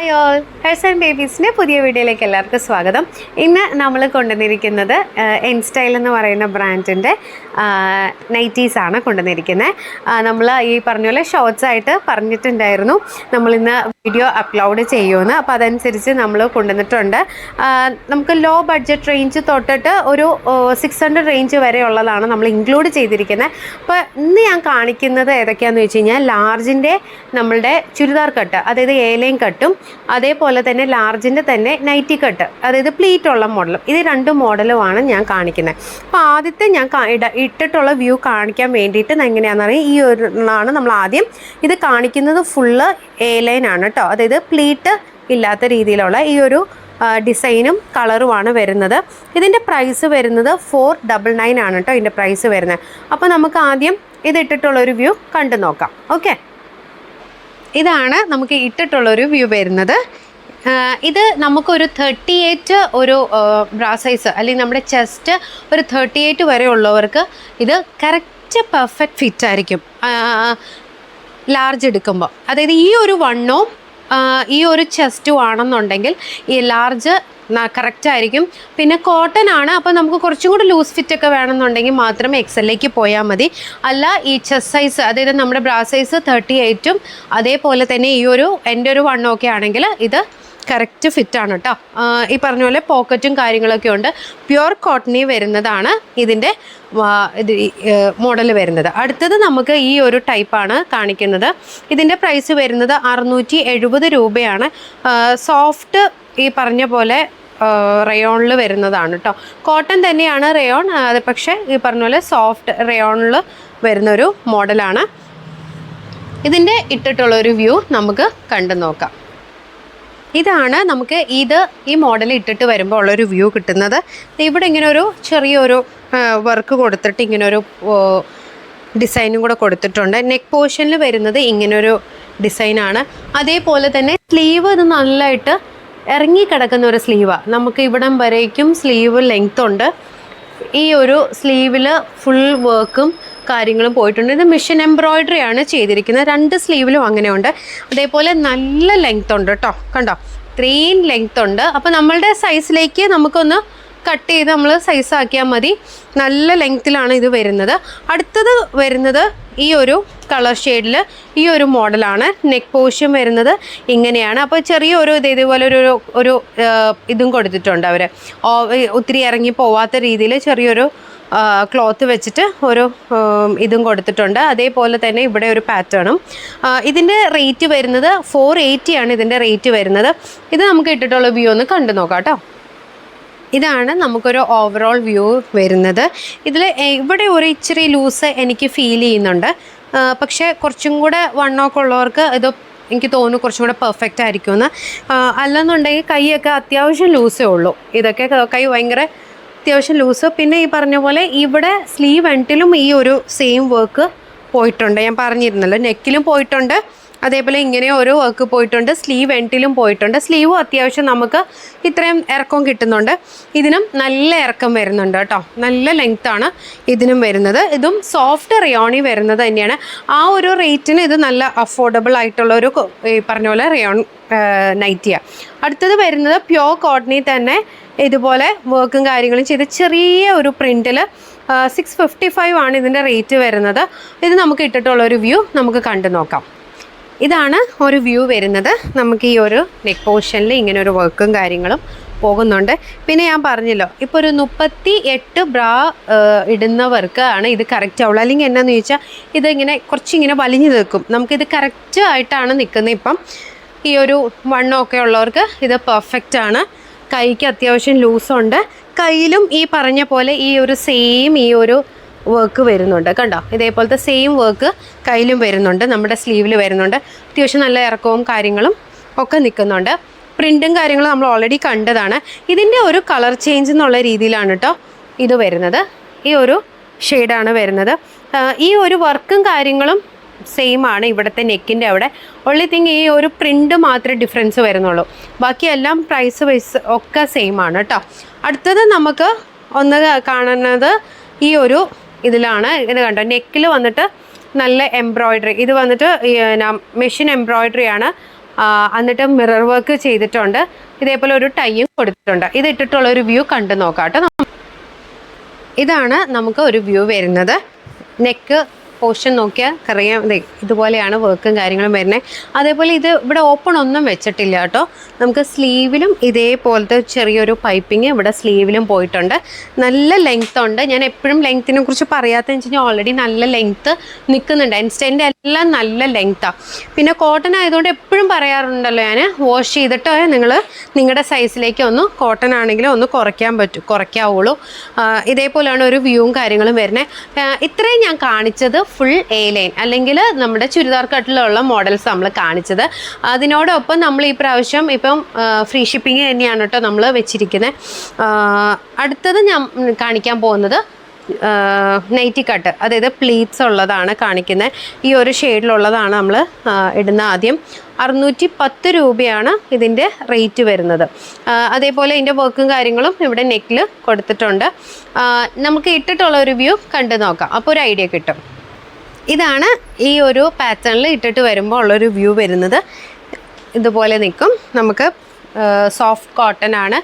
Hi all and ബേബീസിന്റെ പുതിയ വീഡിയോയിലേക്ക് എല്ലാവർക്കും സ്വാഗതം. ഇന്ന് നമ്മൾ കൊണ്ടുവന്നിരിക്കുന്നത് എൻ സ്റ്റൈൽ എന്ന് പറയുന്ന ബ്രാൻഡിന്റെ നൈറ്റീസാണ് കൊണ്ടുവന്നിരിക്കുന്നത് നമ്മൾ ഈ പറഞ്ഞ പോലെ ഷോർട്സ് ആയിട്ട് പറഞ്ഞിട്ടുണ്ടായിരുന്നു. നമ്മളിന്ന് വീഡിയോ അപ്ലോഡ് ചെയ്യുമെന്ന്. അപ്പോൾ അതനുസരിച്ച് നമ്മൾ കൊണ്ടുവന്നിട്ടുണ്ട്. നമുക്ക് ലോ ബഡ്ജറ്റ് റേഞ്ച് തൊട്ടിട്ട് ഒരു സിക്സ് ഹൺഡ്രഡ് റേഞ്ച് വരെ ഉള്ളതാണ് നമ്മൾ ഇൻക്ലൂഡ് ചെയ്തിരിക്കുന്നത് അപ്പോൾ ഇന്ന് ഞാൻ കാണിക്കുന്നത് ഏതൊക്കെയാണെന്ന് വെച്ച് കഴിഞ്ഞാൽ ലാർജിന്റെ നമ്മളുടെ ചുരിദാർ കട്ട് അതായത് ഏലയും കട്ടും അതേപോലെ തന്നെ ലാർജിന്റെ തന്നെ നൈറ്റി കട്ട് അതായത് പ്ലീറ്റ് ഉള്ള മോഡലും. ഇത് രണ്ട് മോഡലുമാണ് ഞാൻ കാണിക്കുന്നത്. അപ്പോൾ ആദ്യത്തെ ഞാൻ ഇട്ടിട്ടുള്ള വ്യൂ കാണിക്കാൻ വേണ്ടിയിട്ട് എങ്ങനെയാണെന്ന് അറിയാം. ഈ ഒരു ആണ് നമ്മൾ ആദ്യം ഇത് കാണിക്കുന്നത് ഫുള്ള് എ ലൈൻ ആണ് കേട്ടോ. അതായത് പ്ലീറ്റ് ഇല്ലാത്ത രീതിയിലുള്ള ഈ ഒരു ഡിസൈനും കളറുമാണ് വരുന്നത്. ഇതിന്റെ പ്രൈസ് വരുന്നത് ഫോർ ഡബിൾ നയൻ ആണ് കേട്ടോ ഇതിന്റെ പ്രൈസ് വരുന്നത്. അപ്പോൾ നമുക്ക് ആദ്യം ഇത് ഇട്ടിട്ടുള്ള ഒരു വ്യൂ കണ്ടു നോക്കാം. ഓക്കെ? ഇതാണ് നമുക്ക് ഇട്ടിട്ടുള്ള ഒരു വ്യൂ വരുന്നത് ഇത് നമുക്കൊരു തേർട്ടി എയ്റ്റ് ഒരു ബ്രാ സൈസ് അല്ലെങ്കിൽ നമ്മുടെ ചെസ്റ്റ് ഒരു തേർട്ടി എയ്റ്റ് വരെ ഉള്ളവർക്ക് ഇത് കറക്റ്റ് പെർഫെക്റ്റ് ഫിറ്റ് ആയിരിക്കും. ലാർജ് എടുക്കുമ്പോൾ അതായത് ഈ ഒരു വണ്ണവും ഈ ഒരു ചെസ്റ്റ് ആണെന്നുണ്ടെങ്കിൽ ഈ ലാർജ് കറക്റ്റ് ആയിരിക്കും. പിന്നെ കോട്ടൺ ആണ്. അപ്പോൾ നമുക്ക് കുറച്ചും കൂടി ലൂസ് ഫിറ്റ് ഒക്കെ വേണമെന്നുണ്ടെങ്കിൽ മാത്രം എക്സലിലേക്ക് പോയാൽ മതി. അല്ല ഈ ചെസ് സൈസ് അതായത് നമ്മുടെ ബ്രാ സൈസ് തേർട്ടി എയ്റ്റും അതേപോലെ തന്നെ ഈ ഒരു എന്റെ ഒരു വൺ ഒക്കെ ആണെങ്കിൽ ഇത് കറക്റ്റ് ഫിറ്റാണ് കേട്ടോ ഈ പറഞ്ഞ പോലെ പോക്കറ്റും കാര്യങ്ങളൊക്കെ ഉണ്ട്. പ്യുർ കോട്ടണി വരുന്നതാണ് ഇതിന്റെ ഇത് മോഡൽ വരുന്നത്. അടുത്തത് നമുക്ക് ഈ ഒരു ടൈപ്പാണ് കാണിക്കുന്നത്. ഇതിന്റെ പ്രൈസ് വരുന്നത് അറുന്നൂറ്റി എഴുപത് രൂപയാണ് സോഫ്റ്റ് ഈ പറഞ്ഞ പോലെ റയോണിൽ വരുന്നതാണ് കേട്ടോ കോട്ടൺ തന്നെയാണ് റയോൺ അത് പക്ഷേ ഈ പറഞ്ഞ പോലെ സോഫ്റ്റ് റയോണിൽ വരുന്നൊരു മോഡലാണ് ഇതിന്റെ ഇട്ടിട്ടുള്ളൊരു വ്യൂ നമുക്ക് കണ്ടു നോക്കാം. ഇതാണ് നമുക്ക് ഇത് ഈ മോഡൽ ഇട്ടിട്ട് വരുമ്പോൾ ഉള്ളൊരു വ്യൂ കിട്ടുന്നത്. ഇവിടെ ഇങ്ങനെ ഒരു ചെറിയൊരു വർക്ക് കൊടുത്തിട്ട് ഇങ്ങനൊരു ഡിസൈനും കൂടെ കൊടുത്തിട്ടുണ്ട്. നെക്ക് പോർഷനിൽ വരുന്നത് ഇങ്ങനൊരു ഡിസൈനാണ് അതേപോലെ തന്നെ സ്ലീവ് ഇത് നല്ലതായിട്ട് ഇറങ്ങി കിടക്കുന്ന ഒരു സ്ലീവാണ് നമുക്ക് ഇവിടം വരേക്കും സ്ലീവ് ലെങ്ത് ഉണ്ട്. ഈ ഒരു സ്ലീവിൽ ഫുൾ വർക്കും കാര്യങ്ങളും പോയിട്ടുണ്ട്. ഇത് മിഷൻ എംബ്രോയിഡറി ആണ് ചെയ്തിരിക്കുന്നത്. രണ്ട് സ്ലീവിലും അങ്ങനെയുണ്ട്. അതേപോലെ നല്ല ലെങ്ത് ഉണ്ട് കേട്ടോ. കണ്ടോ? ഇത്രയും ലെങ്ത് ഉണ്ട്. അപ്പോൾ നമ്മളുടെ സൈസിലേക്ക് നമുക്കൊന്ന് കട്ട് ചെയ്ത് നമ്മൾ സൈസ് ആക്കിയാൽ മതി. നല്ല ലെങ്ത്തിലാണ് ഇത് വരുന്നത്. അടുത്തത് വരുന്നത് ഈ ഒരു കളർ ഷെയ്ഡിൽ ഈ ഒരു മോഡലാണ് നെക്ക് പോർഷൻ വരുന്നത് ഇങ്ങനെയാണ്. അപ്പോൾ ചെറിയൊരു ഇത് ഇതുപോലെ ഒരു ഒരു- ഒരു ഇതും കൊടുത്തിട്ടുണ്ട് അവർ ഒത്തിരി ഇറങ്ങി പോവാത്ത രീതിയിൽ ചെറിയൊരു ക്ലോത്ത് വെച്ചിട്ട് ഒരു ഇതും കൊടുത്തിട്ടുണ്ട്. അതേപോലെ തന്നെ ഇവിടെ ഒരു പാറ്റേണും ഇതിന്റെ റേറ്റ് വരുന്നത് ഫോർ എയ്റ്റി ആണ് ഇതിന്റെ റേറ്റ് വരുന്നത്. ഇത് നമുക്ക് ഇട്ടിട്ടുള്ള വ്യൂ ഒന്ന് കണ്ടു നോക്കാം കേട്ടോ. ഇതാണ് നമുക്കൊരു ഓവറോൾ വ്യൂ വരുന്നത്. ഇതിൽ ഇവിടെ ഒരു ഇച്ചിരി ലൂസ് എനിക്ക് ഫീൽ ചെയ്യുന്നുണ്ട്. പക്ഷേ കുറച്ചും കൂടെ വണ്ണമൊക്കെ ഉള്ളവർക്ക് ഇത് എനിക്ക് തോന്നുന്നു കുറച്ചും കൂടെ പെർഫെക്റ്റ് ആയിരിക്കും എന്ന് അല്ലെന്നുണ്ടെങ്കിൽ കൈയൊക്കെ അത്യാവശ്യം ലൂസേ ഉള്ളൂ. ഇതൊക്കെ കൈ ഭയങ്കര അത്യാവശ്യം ലൂസ് പിന്നെ ഈ പറഞ്ഞ പോലെ ഇവിടെ സ്ലീവ് എൻഡിലും ഈ ഒരു സെയിം വർക്ക് പോയിട്ടുണ്ട്. ഞാൻ പറഞ്ഞിരുന്നല്ലോ നെക്കിലും പോയിട്ടുണ്ട്. അതേപോലെ ഇങ്ങനെ ഒരു വർക്ക് പോയിട്ടുണ്ട്. സ്ലീവ് എൻഡിലും പോയിട്ടുണ്ട്. സ്ലീവും അത്യാവശ്യം നമുക്ക് ഇത്രയും ഇറക്കം കിട്ടുന്നുണ്ട്. ഇതിനും നല്ല ഇറക്കം വരുന്നുണ്ട് കേട്ടോ. നല്ല ലെങ്ത് ആണ് ഇതിനും വരുന്നത്. ഇതും സോഫ്റ്റ് റിയോണി വരുന്നത് തന്നെയാണ്. ആ ഒരു റേറ്റിന് ഇത് നല്ല അഫോർഡബിൾ ആയിട്ടുള്ള ഒരു ഈ പറഞ്ഞ പോലെ റിയോൺ നൈറ്റിയാണ് അടുത്തത് വരുന്നത് പ്യോർ കോട്ടണി തന്നെ ഇതുപോലെ വർക്കും കാര്യങ്ങളും ചെയ്ത് ചെറിയ ഒരു പ്രിന്റിൽ സിക്സ് ഫിഫ്റ്റി ഫൈവ് ആണ് ഇതിന്റെ റേറ്റ് വരുന്നത്. ഇത് നമുക്ക് ഇട്ടിട്ടുള്ള ഒരു വ്യൂ നമുക്ക് കണ്ടു നോക്കാം. ഇതാണ് ഒരു വ്യൂ വരുന്നത്. നമുക്ക് ഈ ഒരു നെക്ക് പോർഷനിൽ ഇങ്ങനെ ഒരു വർക്കും കാര്യങ്ങളും പോകുന്നുണ്ട്. പിന്നെ ഞാൻ പറഞ്ഞല്ലോ ഇപ്പോൾ ഒരു മുപ്പത്തി എട്ട് ബ്രാ ഇടുന്നവർക്ക് ആണ് ഇത് കറക്റ്റ് ആവുള്ളൂ. അല്ലെങ്കിൽ എന്നാന്ന് ചോദിച്ചാൽ ഇതിങ്ങനെ കുറച്ചിങ്ങനെ വലിഞ്ഞു നിൽക്കും. നമുക്കിത് കറക്റ്റ് ആയിട്ടാണ് നിൽക്കുന്നത് ഇപ്പം. ഈ ഒരു വണ്ണമൊക്കെ ഉള്ളവർക്ക് ഇത് പെർഫെക്റ്റ് ആണ്. കൈക്ക് അത്യാവശ്യം ലൂസുണ്ട് കയ്യിലും ഈ പറഞ്ഞ പോലെ ഈ ഒരു സെയിം ഈ ഒരു വർക്ക് വരുന്നുണ്ട്. കണ്ടോ? ഇതേപോലത്തെ സെയിം വർക്ക് കയ്യിലും വരുന്നുണ്ട് നമ്മുടെ സ്ലീവിൽ വരുന്നുണ്ട്. അത്യാവശ്യം നല്ല ഇറക്കവും കാര്യങ്ങളും ഒക്കെ നിൽക്കുന്നുണ്ട്. പ്രിന്റും കാര്യങ്ങളും നമ്മൾ ഓൾറെഡി കണ്ടതാണ്. ഇതിന്റെ ഒരു കളർ ചേഞ്ച് എന്നുള്ള രീതിയിലാണ് കേട്ടോ ഇത് വരുന്നത്. ഈ ഒരു ഷെയ്ഡാണ് വരുന്നത്. ഈ ഒരു വർക്കും കാര്യങ്ങളും സെയിം ആണ് ഇവിടുത്തെ നെക്കിന്റെ അവിടെ. ഒള്ളി തിങ് ഈ ഒരു പ്രിന്റ് മാത്രമേ ഡിഫറൻസ് വരുന്നുള്ളൂ. ബാക്കിയെല്ലാം പ്രൈസ് വൈസ് ഒക്കെ സെയിം ആണ് കേട്ടോ അടുത്തത് നമുക്ക് ഒന്ന് കാണുന്നത് ഈ ഒരു ഇതിലാണ് ഇത് കണ്ടോ? നെക്കിൽ വന്നിട്ട് നല്ല എംബ്രോയ്ഡറി ഇത് വന്നിട്ട് മെഷീൻ എംബ്രോയ്ഡറി ആണ്. എന്നിട്ട് മിറർ വർക്ക് ചെയ്തിട്ടുണ്ട്. ഇതേപോലെ ഒരു ടൈയും കൊടുത്തിട്ടുണ്ട്. ഇത് ഇട്ടിട്ടുള്ള ഒരു വ്യൂ കണ്ടു നോക്കാം കേട്ടോ ഇതാണ് നമുക്ക് ഒരു വ്യൂ വരുന്നത്. നെക്ക് പോർഷൻ നോക്കിയാൽ അറിയാം ഇതുപോലെയാണ് വർക്കും കാര്യങ്ങളും വരുന്നത് അതേപോലെ ഇത് ഇവിടെ ഓപ്പൺ ഒന്നും വെച്ചിട്ടില്ല കേട്ടോ. നമുക്ക് സ്ലീവിലും ഇതേപോലത്തെ ചെറിയൊരു പൈപ്പിംഗ് ഇവിടെ സ്ലീവിലും പോയിട്ടുണ്ട്. നല്ല ലെങ്ത് ഉണ്ട്. ഞാൻ എപ്പോഴും ലെങ്ത്തിനെ കുറിച്ച് പറയാത്തതെന്ന് വെച്ച് കഴിഞ്ഞാൽ ഓൾറെഡി നല്ല ലെങ്ത്ത് നിൽക്കുന്നുണ്ട് ഇൻസ്റ്റന്റെ എല്ലാം നല്ല ലെങ്ത്താണ് പിന്നെ കോട്ടൺ ആയതുകൊണ്ട് എപ്പോഴും പറയാറുണ്ടല്ലോ ഞാൻ വാഷ് ചെയ്തിട്ട് നിങ്ങൾ നിങ്ങളുടെ സൈസിലേക്ക് ഒന്ന് കോട്ടൺ ആണെങ്കിലും ഒന്ന് കുറയ്ക്കാൻ പറ്റും കുറയ്ക്കാവുള്ളൂ. ഇതേപോലെയാണ് ഒരു വ്യൂവും കാര്യങ്ങളും വരുന്നത് ഇത്രയും ഞാൻ കാണിച്ചത് ഫുൾ എ ലൈൻ അല്ലെങ്കിൽ നമ്മുടെ ചുരിദാർ കട്ടിലുള്ള മോഡൽസ് നമ്മൾ കാണിച്ചത്. അതിനോടൊപ്പം നമ്മൾ ഈ പ്രാവശ്യം ഇപ്പം ഫ്രീ ഷിപ്പിംഗ് തന്നെയാണ് കേട്ടോ നമ്മൾ വെച്ചിരിക്കുന്നത് അടുത്തത് ഞാൻ കാണിക്കാൻ പോകുന്നത് നൈറ്റി കട്ട് അതായത് പ്ലീറ്റ്സ് ഉള്ളതാണ് കാണിക്കുന്നത് ഈ ഒരു ഷെയ്ഡിലുള്ളതാണ് നമ്മൾ ഇടുന്ന ആദ്യം. അറുന്നൂറ്റി പത്ത് രൂപയാണ് ഇതിന്റെ റേറ്റ് വരുന്നത്. അതേപോലെ ഇതിന്റെ വർക്കും കാര്യങ്ങളും ഇവിടെ നെക്കിൽ കൊടുത്തിട്ടുണ്ട്. നമുക്ക് ഇട്ടിട്ടുള്ള ഒരു വ്യൂ കണ്ടു നോക്കാം. അപ്പോൾ ഒരു ഐഡിയ കിട്ടും. ഇതാണ് ഈ ഒരു പാറ്റേണിൽ ഇട്ടിട്ട് വരുമ്പോൾ ഉള്ളൊരു വ്യൂ വരുന്നത്. ഇതുപോലെ നിൽക്കും. നമുക്ക് സോഫ്റ്റ് കോട്ടൺ ആണ്.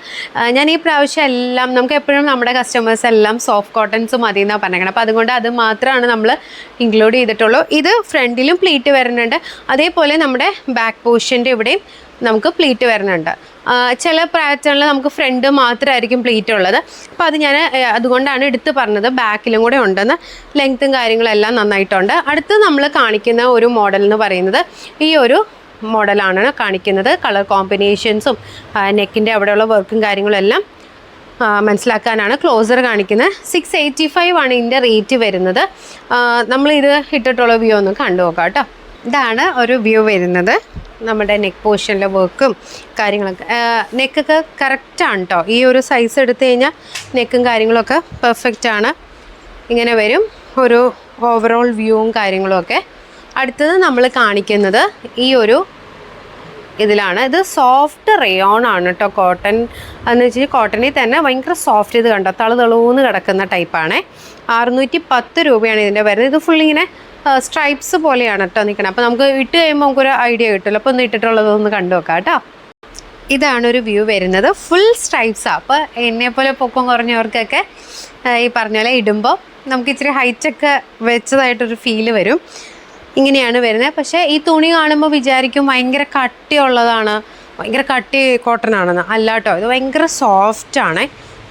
ഞാൻ ഈ പ്രാവശ്യം എല്ലാം നമുക്ക് എപ്പോഴും നമ്മുടെ കസ്റ്റമേഴ്സ് എല്ലാം സോഫ്റ്റ് കോട്ടൺസ് മതി എന്നാണ് പറഞ്ഞേക്കണം. അപ്പോൾ അതുകൊണ്ട് അത് മാത്രമാണ് നമ്മൾ ഇൻക്ലൂഡ് ചെയ്തിട്ടുള്ളൂ. ഇത് ഫ്രണ്ടിലും പ്ലീറ്റ് വരുന്നുണ്ട്. അതേപോലെ നമ്മുടെ ബാക്ക് പോർഷന്റെ ഇവിടെയും നമുക്ക് പ്ലീറ്റ് വരുന്നുണ്ട്. ചില പാറ്റേണിൽ നമുക്ക് ഫ്രണ്ട് മാത്രമായിരിക്കും പ്ലീറ്റ് ഉള്ളത്. അപ്പോൾ അത് ഞാൻ അതുകൊണ്ടാണ് എടുത്ത് പറഞ്ഞത്. ബാക്കിലും കൂടെ ഉണ്ടെന്ന്. ലെങ്ത്തും കാര്യങ്ങളെല്ലാം നന്നായിട്ടുണ്ട്. അടുത്ത് നമ്മൾ കാണിക്കുന്ന ഒരു മോഡൽ എന്ന് പറയുന്നത് ഈ ഒരു മോഡലാണ് കാണിക്കുന്നത്. കളർ കോമ്പിനേഷൻസും നെക്കിന്റെ അവിടെയുള്ള വർക്കും കാര്യങ്ങളെല്ലാം മനസ്സിലാക്കാനാണ് ക്ലോസർ കാണിക്കുന്നത്. സിക്സ് എയ്റ്റി ഫൈവ് ആണ് ഇതിന്റെ റേറ്റ് വരുന്നത്. നമ്മളിത് ഇട്ടിട്ടുള്ള വ്യൂ ഒന്ന് കണ്ടു നോക്കാം കേട്ടോ. ഇതാണ് ഒരു വ്യൂ വരുന്നത്. നമ്മുടെ നെക്ക് പോർഷനിലെ വർക്കും കാര്യങ്ങളൊക്കെ. നെക്കൊക്കെ കറക്റ്റാണ് കേട്ടോ ഈ ഒരു സൈസ് എടുത്തു കഴിഞ്ഞാൽ നെക്കും കാര്യങ്ങളൊക്കെ പെർഫെക്റ്റ് ആണ്. ഇങ്ങനെ വരും. ഒരു ഓവറോൾ വ്യൂവും കാര്യങ്ങളൊക്കെ അടുത്തത് നമ്മൾ കാണിക്കുന്നത് ഈ ഒരു ഇതിലാണ്. ഇത് സോഫ്റ്റ് റയോൺ ആണ് കേട്ടോ കോട്ടൺ എന്ന് വെച്ചാൽ കോട്ടണിൽ തന്നെ ഭയങ്കര സോഫ്റ്റ് ഇത് കണ്ടോ? തളു തളൂന്ന് കിടക്കുന്ന ടൈപ്പാണ് അറുന്നൂറ്റി പത്ത് രൂപയാണ് ഇതിന്റെ വരുന്നത്. ഇത് ഫുൾ ഇങ്ങനെ സ്ട്രൈപ്സ് പോലെയാണ് കേട്ടോ നിൽക്കണം അപ്പോൾ നമുക്ക് ഇട്ട് കഴിയുമ്പോൾ നമുക്കൊരു ഐഡിയ കിട്ടുമല്ലോ. അപ്പോൾ ഒന്ന് ഇട്ടിട്ടുള്ളതൊന്ന് കണ്ടു നോക്കാം കേട്ടോ ഇതാണ് ഒരു വ്യൂ വരുന്നത്. ഫുൾ സ്ട്രൈപ്സാണ് അപ്പോൾ എന്നെപ്പോലെ പൊക്കം കുറഞ്ഞവർക്കൊക്കെ ഈ പറഞ്ഞ പോലെ ഇടുമ്പോൾ നമുക്ക് ഇച്ചിരി ഹൈറ്റൊക്കെ വെച്ചതായിട്ടൊരു ഫീൽ വരും. ഇങ്ങനെയാണ് വരുന്നത്. പക്ഷേ ഈ തുണി കാണുമ്പോൾ വിചാരിക്കും ഭയങ്കര കട്ടിയുള്ളതാണ്. ഭയങ്കര കട്ടി കോട്ടൺ ആണെന്ന്. അല്ലാട്ടോ ഇത് ഭയങ്കര സോഫ്റ്റ് ആണ്.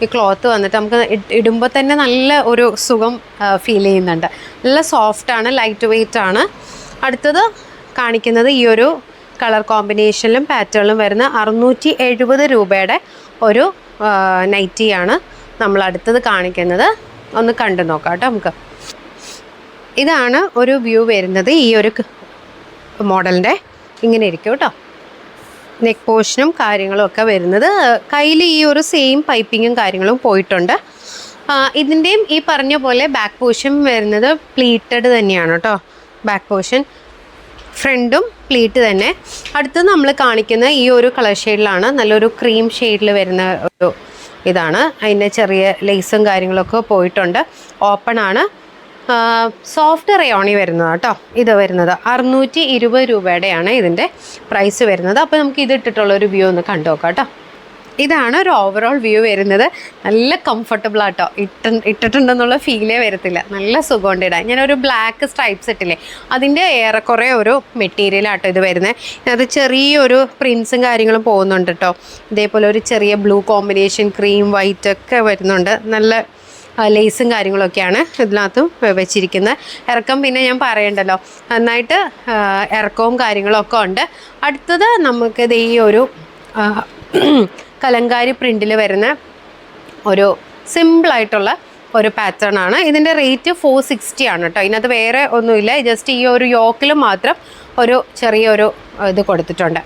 ഈ ക്ലോത്ത് വന്നിട്ട് നമുക്ക് ഇടുമ്പോൾ തന്നെ നല്ല ഒരു സുഖം ഫീൽ ചെയ്യുന്നുണ്ട്. നല്ല സോഫ്റ്റാണ് ലൈറ്റ് വെയ്റ്റ് ആണ്. അടുത്തത് കാണിക്കുന്നത് ഈ ഒരു കളർ കോമ്പിനേഷനിലും പാറ്റേണിലും വരുന്ന അറുന്നൂറ്റി എഴുപത് രൂപയുടെ ഒരു നൈറ്റിയാണ് നമ്മൾ അടുത്തത് കാണിക്കുന്നത്. ഒന്ന് കണ്ടു നോക്കാം കേട്ടോ നമുക്ക്. ഇതാണ് ഒരു വ്യൂ വരുന്നത് ഈ ഒരു മോഡലിന്റെ ഇങ്ങനെ ഇരിക്കും കേട്ടോ. നെക്ക് പോർഷനും കാര്യങ്ങളും ഒക്കെ വരുന്നത്. കയ്യിൽ ഈ ഒരു സെയിം പൈപ്പിങ്ങും കാര്യങ്ങളും പോയിട്ടുണ്ട്. ഇതിന്റെയും ഈ പറഞ്ഞ പോലെ ബാക്ക് പോർഷൻ വരുന്നത് പ്ലീറ്റഡ് തന്നെയാണ് കേട്ടോ ബാക്ക് പോർഷൻ ഫ്രണ്ടും പ്ലീറ്റ് തന്നെ. അടുത്ത് നമ്മൾ കാണിക്കുന്ന ഈ ഒരു കളർ ഷെയ്ഡിലാണ് നല്ലൊരു ക്രീം ഷെയ്ഡിൽ വരുന്ന ഒരു ഇതാണ്. അതിന്റെ ചെറിയ ലേസും കാര്യങ്ങളൊക്കെ പോയിട്ടുണ്ട്. ഓപ്പൺ ആണ്. സോഫ്റ്റ് റയോണി വരുന്നത് കേട്ടോ. ഇത് വരുന്നത് അറുന്നൂറ്റി ഇരുപത് രൂപയുടെയാണ് ഇതിന്റെ പ്രൈസ് വരുന്നത്. അപ്പോൾ നമുക്ക് ഇത് ഇട്ടിട്ടുള്ള ഒരു വ്യൂ ഒന്ന് കണ്ടു നോക്കാം കേട്ടോ. ഇതാണ് ഒരു ഓവറോൾ വ്യൂ വരുന്നത്. നല്ല കംഫർട്ടബിൾ ആട്ടോ ഇട്ട് ഇട്ടിട്ടുണ്ടെന്നുള്ള ഫീലേ വരത്തില്ല. നല്ല സുഖമുണ്ട് ഇടാൻ. ഞാനൊരു ബ്ലാക്ക് സ്ട്രൈപ്സ് ഇട്ടില്ലേ? അതിന്റെ ഏറെക്കുറെ ഒരു മെറ്റീരിയൽ ആട്ടോ ഇത് വരുന്നത് അത് ചെറിയൊരു പ്രിൻസും കാര്യങ്ങളും പോകുന്നുണ്ട് കേട്ടോ. ഇതേപോലെ ഒരു ചെറിയ ബ്ലൂ കോമ്പിനേഷൻ ക്രീം വൈറ്റ് ഒക്കെ വരുന്നുണ്ട്. നല്ല ലേസും കാര്യങ്ങളൊക്കെയാണ് ഇതിനകത്തും വെച്ചിരിക്കുന്നത് ഇറക്കം പിന്നെ ഞാൻ പറയണ്ടല്ലോ. നന്നായിട്ട് ഇറക്കവും കാര്യങ്ങളൊക്കെ ഉണ്ട്. അടുത്തത് നമുക്ക് നമുക്കിത് ഈ ഒരു കലങ്കാരി പ്രിന്റിൽ വരുന്ന ഒരു സിമ്പിളായിട്ടുള്ള ഒരു പാറ്റേൺ ആണ്. ഇതിന്റെ റേറ്റ് ഫോർ സിക്സ്റ്റി ആണ് കേട്ടോ. ഇതിനകത്ത് വേറെ ഒന്നുമില്ല. ജസ്റ്റ് ഈ ഒരു യോക്കിൽ മാത്രം ഒരു ചെറിയൊരു ഇത് കൊടുത്തിട്ടുണ്ട്.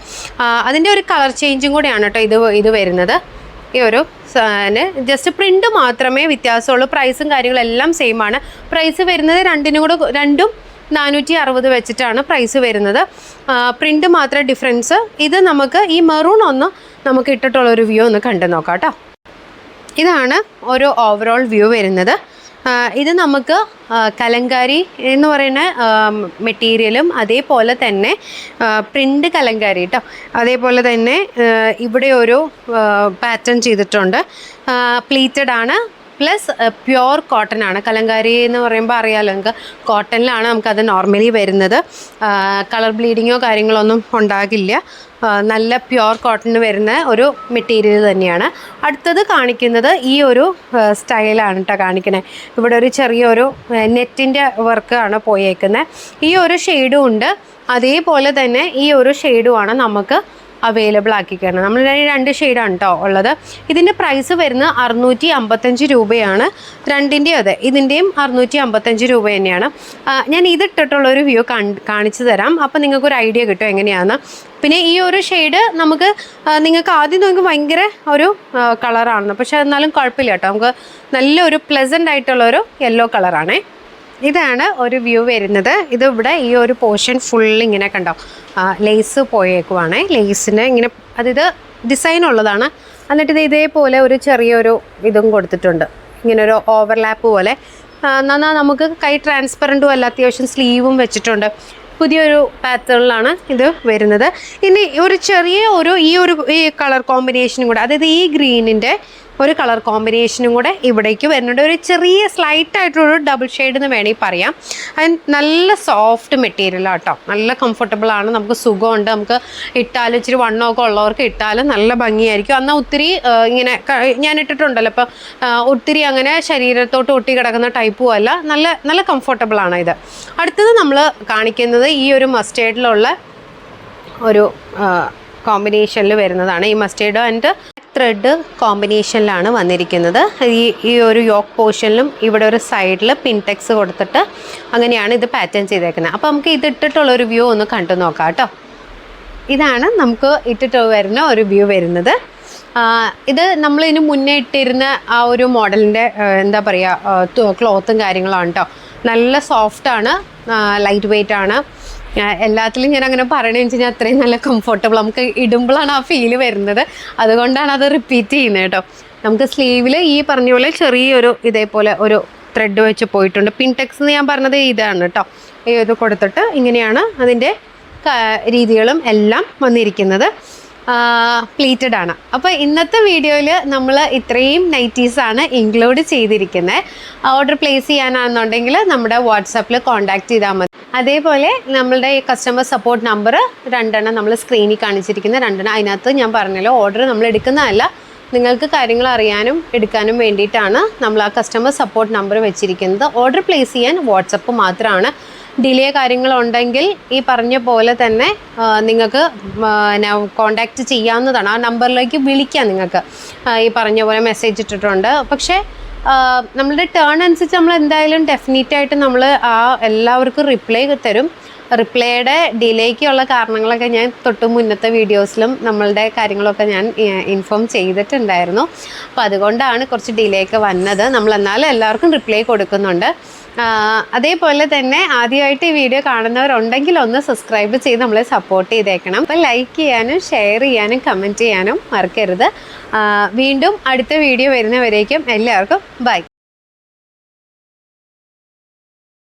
അതിന്റെ ഒരു കളർ ചേഞ്ചും കൂടിയാണ് കേട്ടോ ഇത് ഇത് വരുന്നത്. ഈ ഒരു ജസ്റ്റ് പ്രിന്റ് മാത്രമേ വ്യത്യാസമുള്ളൂ. പ്രൈസും കാര്യങ്ങളും എല്ലാം സെയിം ആണ്. പ്രൈസ് വരുന്നത് രണ്ടിനും കൂടെ രണ്ടും നാനൂറ്റി അറുപത് വെച്ചിട്ടാണ് പ്രൈസ് വരുന്നത്. പ്രിന്റ് മാത്രം ഡിഫറൻസ് ഇത് നമുക്ക് ഈ മെറൂൺ ഒന്ന് നമുക്ക് ഇട്ടിട്ടുള്ള ഒരു വ്യൂ ഒന്ന് കണ്ടു നോക്കാം കേട്ടോ ഇതാണ് ഒരു ഓവറോൾ വ്യൂ വരുന്നത്. ഇത് നമുക്ക് കലങ്കാരി എന്ന് പറയുന്ന മെറ്റീരിയലും അതേപോലെ തന്നെ പ്രിന്റ് കലങ്കാരി കേട്ടോ അതേപോലെ തന്നെ ഇവിടെ ഒരു പാറ്റേൺ ചെയ്തിട്ടുണ്ട്. പ്ലീറ്റഡ് ആണ്. പ്ലസ് പ്യുവർ കോട്ടൺ ആണ്. കലങ്കാരി എന്ന് പറയുമ്പോൾ അറിയാമല്ലോ നമുക്ക് കോട്ടണിലാണ് നമുക്കത് നോർമലി വരുന്നത്. കളർ ബ്ലീഡിങ്ങോ കാര്യങ്ങളോ ഒന്നും ഉണ്ടാകില്ല. നല്ല പ്യുവർ കോട്ടണിന് വരുന്ന ഒരു മെറ്റീരിയൽ തന്നെയാണ്. അടുത്തത് കാണിക്കുന്നത് ഈ ഒരു സ്റ്റൈലാണ് കേട്ടോ കാണിക്കണേ. ഇവിടെ ഒരു ചെറിയൊരു നെറ്റിന്റെ വർക്കാണ് പോയേക്കുന്നത് ഈ ഒരു ഷെയ്ഡും ഉണ്ട്. അതേപോലെ തന്നെ ഈ ഒരു ഷെയ്ഡുമാണ് നമുക്ക് അവൈലബിൾ ആക്കിക്കണം. നമ്മൾ രണ്ട് ഷെയ്ഡാണ് കേട്ടോ ഉള്ളത്. ഇതിന്റെ പ്രൈസ് വരുന്നത് അറുന്നൂറ്റി അമ്പത്തഞ്ച് രൂപയാണ്. രണ്ടിന്റെയും അതെ ഇതിന്റെയും അറുന്നൂറ്റി അമ്പത്തഞ്ച് രൂപ തന്നെയാണ്. ഞാൻ ഞാൻ ഇതിട്ടിട്ടുള്ളൊരു വ്യൂ കാണിച്ചു തരാം. അപ്പോൾ നിങ്ങൾക്കൊരു ഐഡിയ കിട്ടും എങ്ങനെയാണ് പിന്നെ ഈ ഒരു ഷെയ്ഡ് നമുക്ക് നിങ്ങൾക്ക് ആദ്യം നോക്കി ഭയങ്കര ഒരു കളറാണ് പക്ഷെ എന്നാലും കുഴപ്പമില്ല കേട്ടോ നമുക്ക് നല്ലൊരു പ്ലസന്റ് ആയിട്ടുള്ളൊരു യെല്ലോ കളറാണേ ഇതാണ് ഒരു വ്യൂ വരുന്നത്. ഇത് ഇവിടെ ഈ ഒരു പോർഷൻ ഫുൾ ഇങ്ങനെ കണ്ടോ? ലേസ് പോയേക്കുവാണ്. ലേസിന് ഇങ്ങനെ അതായത് ഡിസൈൻ ഉള്ളതാണ്. എന്നിട്ട് ഇത് ഇതേപോലെ ഒരു ചെറിയൊരു ഇതും കൊടുത്തിട്ടുണ്ട്. ഇങ്ങനെ ഒരു ഓവർലാപ്പ് പോലെ. എന്നാൽ നമുക്ക് കൈ ട്രാൻസ്പെറന്റും അല്ല അത്യാവശ്യം സ്ലീവും വെച്ചിട്ടുണ്ട്. പുതിയൊരു പാറ്റേണിലാണ് ഇത് വരുന്നത്. ഇനി ഒരു ചെറിയ ഒരു ഈ ഒരു ഈ കളർ കോമ്പിനേഷനും കൂടെ അതായത് ഈ ഗ്രീനിന്റെ ഒരു കളർ കോമ്പിനേഷനും കൂടെ ഇവിടേക്ക് വരുന്നുണ്ട്. ഒരു ചെറിയ സ്ലൈറ്റ് ആയിട്ടൊരു ഡബിൾ ഷെയ്ഡ് എന്ന് വേണമെങ്കിൽ പറയാം. അത് നല്ല സോഫ്റ്റ് മെറ്റീരിയൽ ആട്ടോ നല്ല കംഫർട്ടബിൾ ആണ്. നമുക്ക് സുഖമുണ്ട്. നമുക്ക് ഇട്ടാലും ഇച്ചിരി വണ്ണമൊക്കെ ഉള്ളവർക്ക് ഇട്ടാലും നല്ല ഭംഗിയായിരിക്കും. എന്നാൽ ഒത്തിരി ഇങ്ങനെ ഞാൻ ഇട്ടിട്ടുണ്ടല്ലോ. ഇപ്പം ഒത്തിരി അങ്ങനെ ശരീരത്തോട്ട് ഒട്ടി കിടക്കുന്ന ടൈപ്പും അല്ല. നല്ല നല്ല കംഫർട്ടബിൾ ആണ് ഇത്. അടുത്തത് നമ്മൾ കാണിക്കുന്നത് ഈ ഒരു മസ്റ്റേർഡിലുള്ള ഒരു കോമ്പിനേഷനിൽ വരുന്നതാണ്. ഈ മസ്റ്റേർഡ് ആൻഡ് ത്രെഡ് കോമ്പിനേഷനിലാണ് വന്നിരിക്കുന്നത്. ഈ ഈ ഒരു യോക്ക് പോർഷനിലും ഇവിടെ ഒരു സൈഡിൽ പിൻടെക്സ് കൊടുത്തിട്ട് അങ്ങനെയാണ് ഇത് പാറ്റേൺ ചെയ്തേക്കുന്നത്. അപ്പോൾ നമുക്ക് ഇത് ഇട്ടിട്ടുള്ള ഒരു വ്യൂ ഒന്ന് കണ്ടു നോക്കാം കേട്ടോ. ഇതാണ് നമുക്ക് ഇട്ടിട്ട് വരുന്ന ഒരു വ്യൂ വരുന്നത്. ഇത് നമ്മൾ ഇതിന് മുന്നേ ഇട്ടിരുന്ന ആ ഒരു മോഡലിന്റെ എന്താ പറയുക ക്ലോത്തും കാര്യങ്ങളാണ് കേട്ടോ നല്ല സോഫ്റ്റാണ് ലൈറ്റ് വെയിറ്റ് ആണ്. എല്ലാത്തിലും ഞാൻ അങ്ങനെ പറയണമെന്ന് വെച്ച് കഴിഞ്ഞാൽ അത്രയും നല്ല കംഫർട്ടബിൾ നമുക്ക് ഇടുമ്പോഴാണ് ആ ഫീൽ വരുന്നത്. അതുകൊണ്ടാണ് അത് റിപ്പീറ്റ് ചെയ്യുന്നത് കേട്ടോ. നമുക്ക് സ്ലീവിൽ ഈ പറഞ്ഞ പോലെ ചെറിയൊരു ഇതേപോലെ ഒരു ത്രെഡ് വെച്ച് പോയിട്ടുണ്ട്. പിൻടെക്സ് എന്ന് ഞാൻ പറഞ്ഞത് ഇതാണ് കേട്ടോ. ഇത് കൊടുത്തിട്ട് ഇങ്ങനെയാണ് അതിന്റെ രീതികളും എല്ലാം വന്നിരിക്കുന്നത്. പ്ലീറ്റഡ് ആണ്. അപ്പോൾ ഇന്നത്തെ വീഡിയോയിൽ നമ്മൾ ഇത്രയും നൈറ്റീസാണ് ഇൻക്ലൂഡ് ചെയ്തിരിക്കുന്നത് ഓർഡർ പ്ലേസ് ചെയ്യാനാണെന്നുണ്ടെങ്കിൽ നമ്മുടെ വാട്സാപ്പിൽ കോൺടാക്റ്റ് ചെയ്താൽ മതി. അതേപോലെ നമ്മളുടെ ഈ കസ്റ്റമർ സപ്പോർട്ട് നമ്പർ രണ്ടെണ്ണം നമ്മൾ സ്ക്രീനിൽ കാണിച്ചിരിക്കുന്ന രണ്ടെണ്ണം. അതിനകത്ത് ഞാൻ പറഞ്ഞല്ലോ ഓർഡർ നമ്മൾ എടുക്കുന്നതല്ല നിങ്ങൾക്ക് കാര്യങ്ങൾ അറിയാനും എടുക്കാനും വേണ്ടിയിട്ടാണ് നമ്മൾ ആ കസ്റ്റമർ സപ്പോർട്ട് നമ്പർ വെച്ചിരിക്കുന്നത്. ഓർഡർ പ്ലേസ് ചെയ്യാൻ വാട്സപ്പ് മാത്രമാണ്. ഡിലേ കാര്യങ്ങളുണ്ടെങ്കിൽ ഈ പറഞ്ഞ പോലെ തന്നെ നിങ്ങൾക്ക് കോണ്ടാക്റ്റ് ചെയ്യാവുന്നതാണ്. ആ നമ്പറിലേക്ക് വിളിക്കാം നിങ്ങൾക്ക്. ഈ പറഞ്ഞ പോലെ മെസ്സേജ് ഇട്ടിട്ടുണ്ട്. പക്ഷേ ആ, നമ്മളുടെ ടേൺ അനുസരിച്ച് നമ്മൾ എന്തായാലും ഡെഫിനറ്റ് ആയിട്ട് നമ്മൾ ആ എല്ലാവർക്കും റിപ്ലൈ തരും. റിപ്ലൈയുടെ ഡിലേക്കുള്ള കാരണങ്ങളൊക്കെ ഞാൻ തൊട്ട് മുന്നത്തെ വീഡിയോസിലും നമ്മളുടെ കാര്യങ്ങളൊക്കെ ഞാൻ ഇൻഫോം ചെയ്തിട്ടുണ്ടായിരുന്നു. അപ്പോൾ അതുകൊണ്ടാണ് കുറച്ച് ഡിലേ ഒക്കെ വന്നത്. നമ്മൾ എന്നാലും എല്ലാവർക്കും റിപ്ലൈ കൊടുക്കുന്നുണ്ട്. അതേപോലെ തന്നെ ആദ്യമായിട്ട് ഈ വീഡിയോ കാണുന്നവരുണ്ടെങ്കിൽ ഒന്ന് സബ്സ്ക്രൈബ് ചെയ്ത് നമ്മളെ സപ്പോർട്ട് ചെയ്തേക്കണം. അപ്പോൾ ലൈക്ക് ചെയ്യാനും ഷെയർ ചെയ്യാനും കമന്റ് ചെയ്യാനും മറക്കരുത്. വീണ്ടും അടുത്ത വീഡിയോ വരുന്നവരേക്കും എല്ലാവർക്കും ബൈ